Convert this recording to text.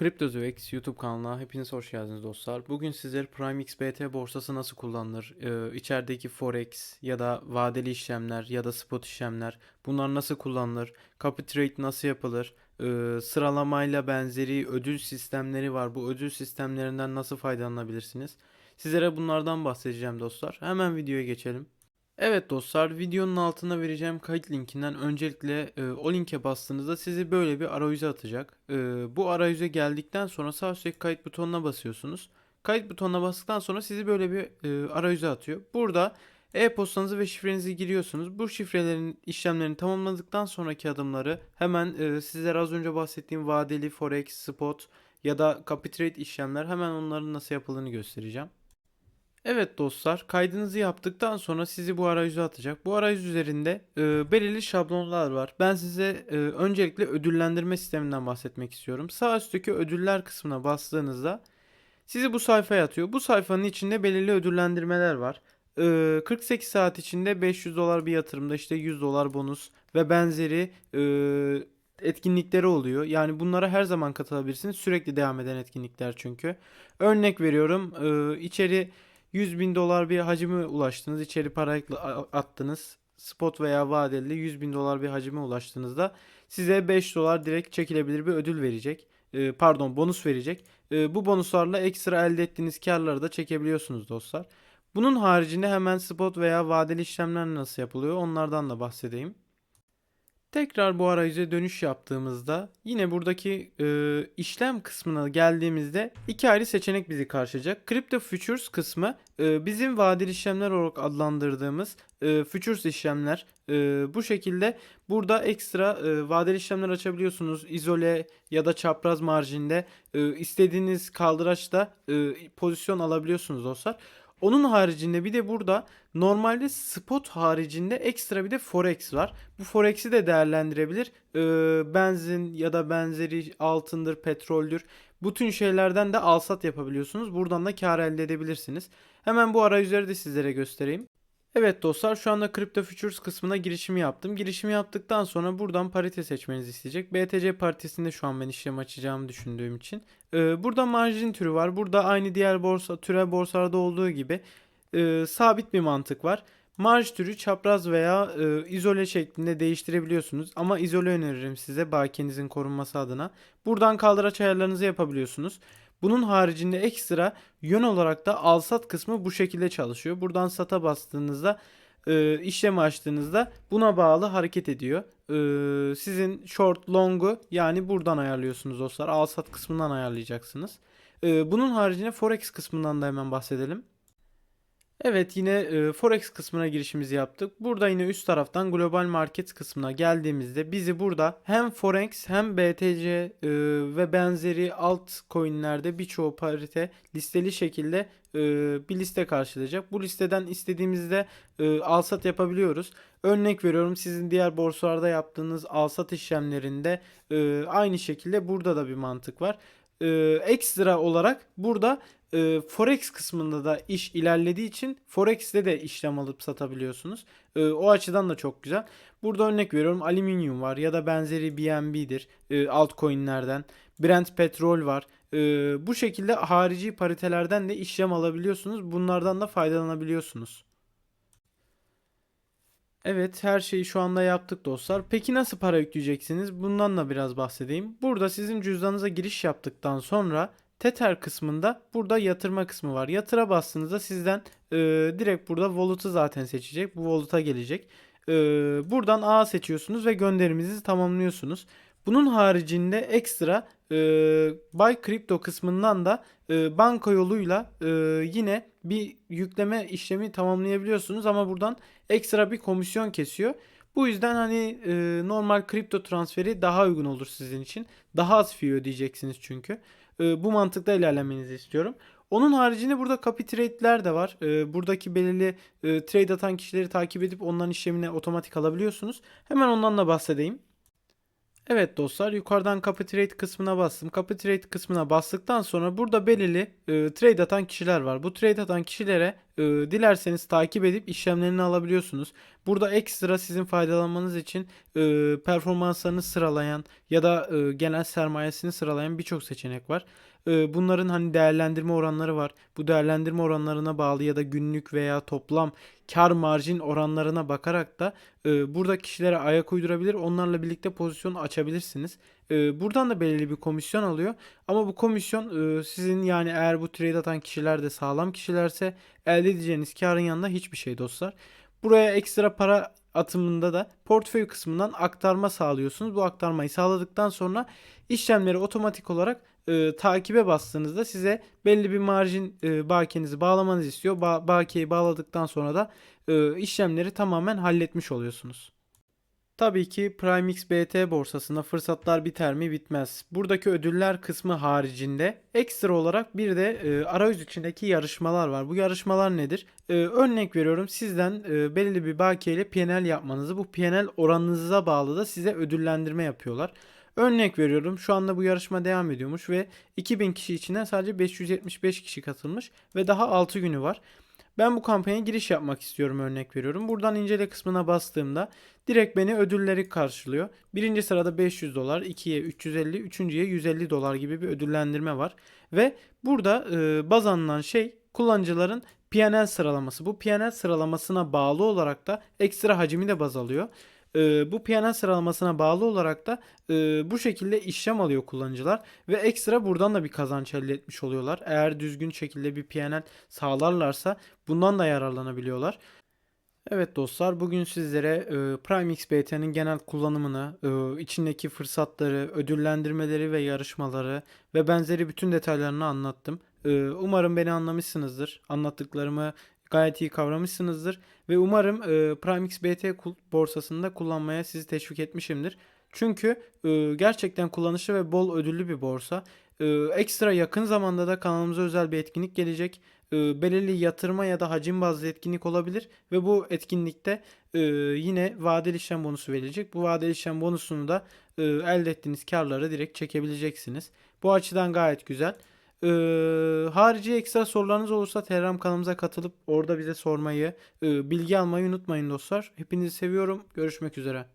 CryptoZoex YouTube kanalına hepiniz hoş geldiniz dostlar. Bugün sizlere PrimeXBT borsası nasıl kullanılır, ee, içerideki Forex ya da vadeli işlemler ya da spot işlemler bunlar nasıl kullanılır, copy trade nasıl yapılır, ee, sıralamayla benzeri ödül sistemleri var. Bu ödül sistemlerinden nasıl faydalanabilirsiniz? Sizlere bunlardan bahsedeceğim dostlar. Hemen videoya geçelim. Evet dostlar videonun altına vereceğim kayıt linkinden öncelikle e, o linke bastığınızda sizi böyle bir arayüze atacak. E, bu arayüze geldikten sonra sağ üstteki kayıt butonuna basıyorsunuz. Kayıt butonuna bastıktan sonra sizi böyle bir e, arayüze atıyor. Burada e-postanızı ve şifrenizi giriyorsunuz. Bu şifrelerin işlemlerini tamamladıktan sonraki adımları hemen e, sizlere az önce bahsettiğim vadeli, forex, spot ya da copy trade işlemler hemen onların nasıl yapıldığını göstereceğim. Evet dostlar, kaydınızı yaptıktan sonra sizi bu arayüze atacak. Bu arayüz üzerinde e, belirli şablonlar var. Ben size e, öncelikle ödüllendirme sisteminden bahsetmek istiyorum. Sağ üstteki ödüller kısmına bastığınızda sizi bu sayfaya atıyor. Bu sayfanın içinde belirli ödüllendirmeler var. E, 48 saat içinde 500 dolar bir yatırımda işte 100 dolar bonus ve benzeri e, etkinlikleri oluyor. Yani bunlara her zaman katılabilirsiniz. Sürekli devam eden etkinlikler çünkü. Örnek veriyorum, e, içeri 100 bin dolar bir hacime ulaştınız. içeri para attınız. Spot veya vadeli 100 bin dolar bir hacime ulaştığınızda size 5 dolar direkt çekilebilir bir ödül verecek. Ee, pardon bonus verecek. Ee, bu bonuslarla ekstra elde ettiğiniz karları da çekebiliyorsunuz dostlar. Bunun haricinde hemen spot veya vadeli işlemler nasıl yapılıyor onlardan da bahsedeyim. Tekrar bu arayüze dönüş yaptığımızda yine buradaki e, işlem kısmına geldiğimizde iki ayrı seçenek bizi karşılayacak. Crypto Futures kısmı e, bizim vadeli işlemler olarak adlandırdığımız e, futures işlemler. E, bu şekilde burada ekstra e, vadeli işlemler açabiliyorsunuz. İzole ya da çapraz marjinde e, istediğiniz kaldıraçta e, pozisyon alabiliyorsunuz dostlar. Onun haricinde bir de burada normalde spot haricinde ekstra bir de forex var. Bu forex'i de değerlendirebilir. Ee, benzin ya da benzeri altındır, petroldür. Bütün şeylerden de alsat yapabiliyorsunuz. Buradan da kar elde edebilirsiniz. Hemen bu arayüzleri de sizlere göstereyim. Evet dostlar şu anda Crypto Futures kısmına girişimi yaptım. Girişimi yaptıktan sonra buradan parite seçmenizi isteyecek. BTC paritesinde şu an ben işlem açacağımı düşündüğüm için. Ee, burada marjin türü var. Burada aynı diğer borsa türe borsalarda olduğu gibi e, sabit bir mantık var. Marj türü çapraz veya e, izole şeklinde değiştirebiliyorsunuz. Ama izole öneririm size bakiyenizin korunması adına. Buradan kaldıraç ayarlarınızı yapabiliyorsunuz. Bunun haricinde ekstra yön olarak da al sat kısmı bu şekilde çalışıyor. Buradan sata bastığınızda e, işlemi açtığınızda buna bağlı hareket ediyor. E, sizin short long'u yani buradan ayarlıyorsunuz dostlar. Al sat kısmından ayarlayacaksınız. E, bunun haricinde forex kısmından da hemen bahsedelim. Evet yine e, Forex kısmına girişimizi yaptık. Burada yine üst taraftan Global Market kısmına geldiğimizde bizi burada hem Forex hem BTC e, ve benzeri altcoin'lerde birçoğu parite listeli şekilde e, bir liste karşılayacak. Bu listeden istediğimizde e, alsat yapabiliyoruz. Örnek veriyorum sizin diğer borsalarda yaptığınız alsat işlemlerinde e, aynı şekilde burada da bir mantık var. E, ekstra olarak burada e, Forex kısmında da iş ilerlediği için Forex'te de işlem alıp satabiliyorsunuz. E, o açıdan da çok güzel. Burada örnek veriyorum alüminyum var ya da benzeri BNB'dir e, altcoin'lerden. Brent petrol var. E, bu şekilde harici paritelerden de işlem alabiliyorsunuz. Bunlardan da faydalanabiliyorsunuz. Evet her şeyi şu anda yaptık dostlar. Peki nasıl para yükleyeceksiniz? Bundan da biraz bahsedeyim. Burada sizin cüzdanınıza giriş yaptıktan sonra Tether kısmında burada yatırma kısmı var. Yatıra bastığınızda sizden e, direkt burada wallet'ı zaten seçecek. Bu wallet'a gelecek. E, buradan A seçiyorsunuz ve gönderimizi tamamlıyorsunuz. Bunun haricinde ekstra e, Buy Crypto kısmından da e, banka yoluyla e, yine bir yükleme işlemi tamamlayabiliyorsunuz ama buradan ekstra bir komisyon kesiyor. Bu yüzden hani e, normal kripto transferi daha uygun olur sizin için. Daha az fee ödeyeceksiniz çünkü. E, bu mantıkta ilerlemenizi istiyorum. Onun haricinde burada copy trade'ler de var. E, buradaki belirli e, trade atan kişileri takip edip onların işlemine otomatik alabiliyorsunuz. Hemen ondan da bahsedeyim. Evet dostlar yukarıdan Copy Trade kısmına bastım. Copy Trade kısmına bastıktan sonra burada belirli e, trade atan kişiler var. Bu trade atan kişilere e, dilerseniz takip edip işlemlerini alabiliyorsunuz. Burada ekstra sizin faydalanmanız için e, performanslarını sıralayan ya da e, genel sermayesini sıralayan birçok seçenek var. E, bunların hani değerlendirme oranları var. Bu değerlendirme oranlarına bağlı ya da günlük veya toplam kar marjin oranlarına bakarak da e, burada kişilere ayak uydurabilir. Onlarla birlikte pozisyon açabilirsiniz. E, buradan da belirli bir komisyon alıyor. Ama bu komisyon e, sizin yani eğer bu trade atan kişiler de sağlam kişilerse elde edeceğiniz karın yanında hiçbir şey dostlar. Buraya ekstra para atımında da portföy kısmından aktarma sağlıyorsunuz. Bu aktarmayı sağladıktan sonra işlemleri otomatik olarak e, takibe bastığınızda size belli bir marjin e, bakiyenizi bağlamanızı istiyor. Ba- bakiyeyi bağladıktan sonra da e, işlemleri tamamen halletmiş oluyorsunuz. Tabii ki PrimeX BT borsasında fırsatlar biter mi bitmez. Buradaki ödüller kısmı haricinde ekstra olarak bir de e, arayüz içindeki yarışmalar var. Bu yarışmalar nedir? E, örnek veriyorum sizden e, belirli bir bakiyeyle PNL yapmanızı bu PNL oranınıza bağlı da size ödüllendirme yapıyorlar. Örnek veriyorum şu anda bu yarışma devam ediyormuş ve 2000 kişi içinden sadece 575 kişi katılmış ve daha 6 günü var. Ben bu kampanyaya giriş yapmak istiyorum örnek veriyorum. Buradan incele kısmına bastığımda direkt beni ödülleri karşılıyor. Birinci sırada 500 dolar, ikiye 350, üçüncüye 150 dolar gibi bir ödüllendirme var. Ve burada e, baz alınan şey kullanıcıların PNL sıralaması. Bu PNL sıralamasına bağlı olarak da ekstra hacmi de baz alıyor. E, bu PNL sıralamasına bağlı olarak da e, bu şekilde işlem alıyor kullanıcılar ve ekstra buradan da bir kazanç elde etmiş oluyorlar. Eğer düzgün şekilde bir PNL sağlarlarsa bundan da yararlanabiliyorlar. Evet dostlar bugün sizlere e, PrimeXBT'nin genel kullanımını, e, içindeki fırsatları, ödüllendirmeleri ve yarışmaları ve benzeri bütün detaylarını anlattım. E, umarım beni anlamışsınızdır. Anlattıklarımı gayet iyi kavramışsınızdır ve umarım e, PrimeXBT kul- borsasında kullanmaya sizi teşvik etmişimdir. Çünkü e, gerçekten kullanışlı ve bol ödüllü bir borsa. E, ekstra yakın zamanda da kanalımıza özel bir etkinlik gelecek. E, belirli yatırma ya da hacim bazlı etkinlik olabilir ve bu etkinlikte e, yine vadeli işlem bonusu verilecek. Bu vadeli işlem bonusunu da e, elde ettiğiniz karları direkt çekebileceksiniz. Bu açıdan gayet güzel. E, harici ekstra sorularınız olursa Telegram kanalımıza katılıp orada bize sormayı, e, bilgi almayı unutmayın dostlar. Hepinizi seviyorum. Görüşmek üzere.